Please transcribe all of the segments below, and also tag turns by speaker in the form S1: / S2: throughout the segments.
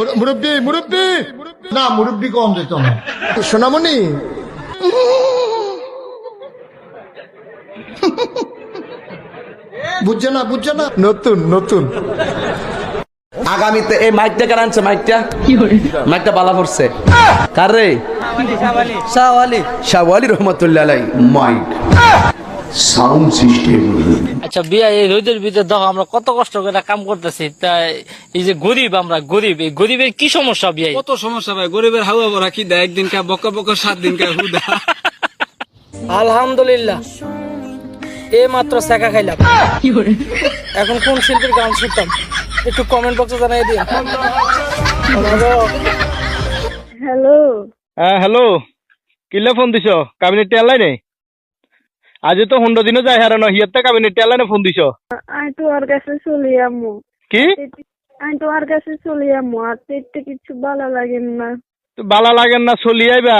S1: মুর- মুরব্বি মুরব্বি!
S2: না মুরব্বী কম যেত না।
S1: সোনামণি! বুঝছে না বুঝছে না? নতুন নতুন।
S3: আগামীতে এই মাইকটা কার আনছে মাইকটা? মাইকটা বালা পড়ছে কার রে? শাহওয়ালি শাহওয়ালি রহমতুল্লাহ আলাই মাইক। Sound system.
S4: আচ্ছা বিয়া এই রোদের ভিতরে দেখো আমরা কত কষ্ট করে কাম করতেছি। তাই এই যে গরিব আমরা গরিব এই গরিবের কি সমস্যা বিয়া?
S5: কত সমস্যা ভাই গরিবের হাওয়া ভরা কি দেয়? একদিন কা বকা বকা সাত দিন কা হুদা।
S4: আলহামদুলিল্লাহ। এই মাত্র শেখা খাইলাম। এখন কোন শিল্পীর গান শুনতাম? একটু কমেন্ট বক্সে জানাই দিন
S6: হ্যালো।
S7: হ্যাঁ হ্যালো। কিল্লে ফোন দিছ? কাবিনেট টেলাই নেই? আজি তো হুন্ডো দিনও যাই হারানো হিয়াতে কাবিনেট টেলাই ফোন দিছ।
S6: তোমার কাছে চলে আমু
S7: কি?
S6: কাছে চলে আমু আর কিছু ভালো লাগে না।
S7: তো লাগেন না চলি আইবা।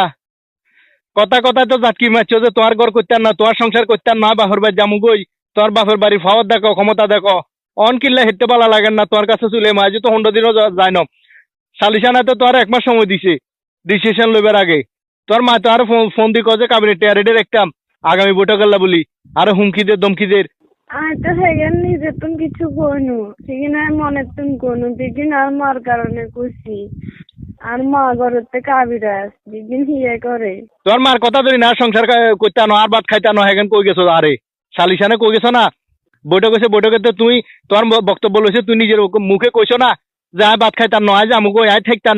S7: কথা কথা তো জাটকি মারছো যে তোমার ঘর না তোমার সংসার করতেন না বাপের বাড়ি জামু গই তোমার বাপের বাড়ি ফাওয়ার দেখো ক্ষমতা দেখো। অন কিল্লে হেঁটে বালা লাগেন না তোমার কাছে চলে মা আজি তো হুন্ডো দিনও যাই ন। সালিশানা তো তোমার এক মাস সময় দিছে ডিসিশন লইবার আগে। তোর মা তো আর ফোন দি কছে কাবিনেট টেয়ারেডে রাখতাম আগামী বৈঠক বলি আরও হুমকি দে দমকি দে
S6: তো নিজে তুমি কিছু কইনু। সেখানে আমি মনে তুমি কইনু বিগিন আর মার কারণে কইছি আর মা ঘরের থেকে আবিরা বিগিন হিয়ে করে।
S7: তোর মার কথা ধরি না সংসার কা- করতে আনো আর ভাত খাইতে আনো হেগেন কই গেছো আরে? সালিশানে কই গেছো না? বৈঠক হয়েছে বৈঠকে তো তুই তোর বক্তব্য লইছে তুই নিজের মুখে কইছো না যে ভাত খাইতাম নয় যে আমুক আয় থাকতাম।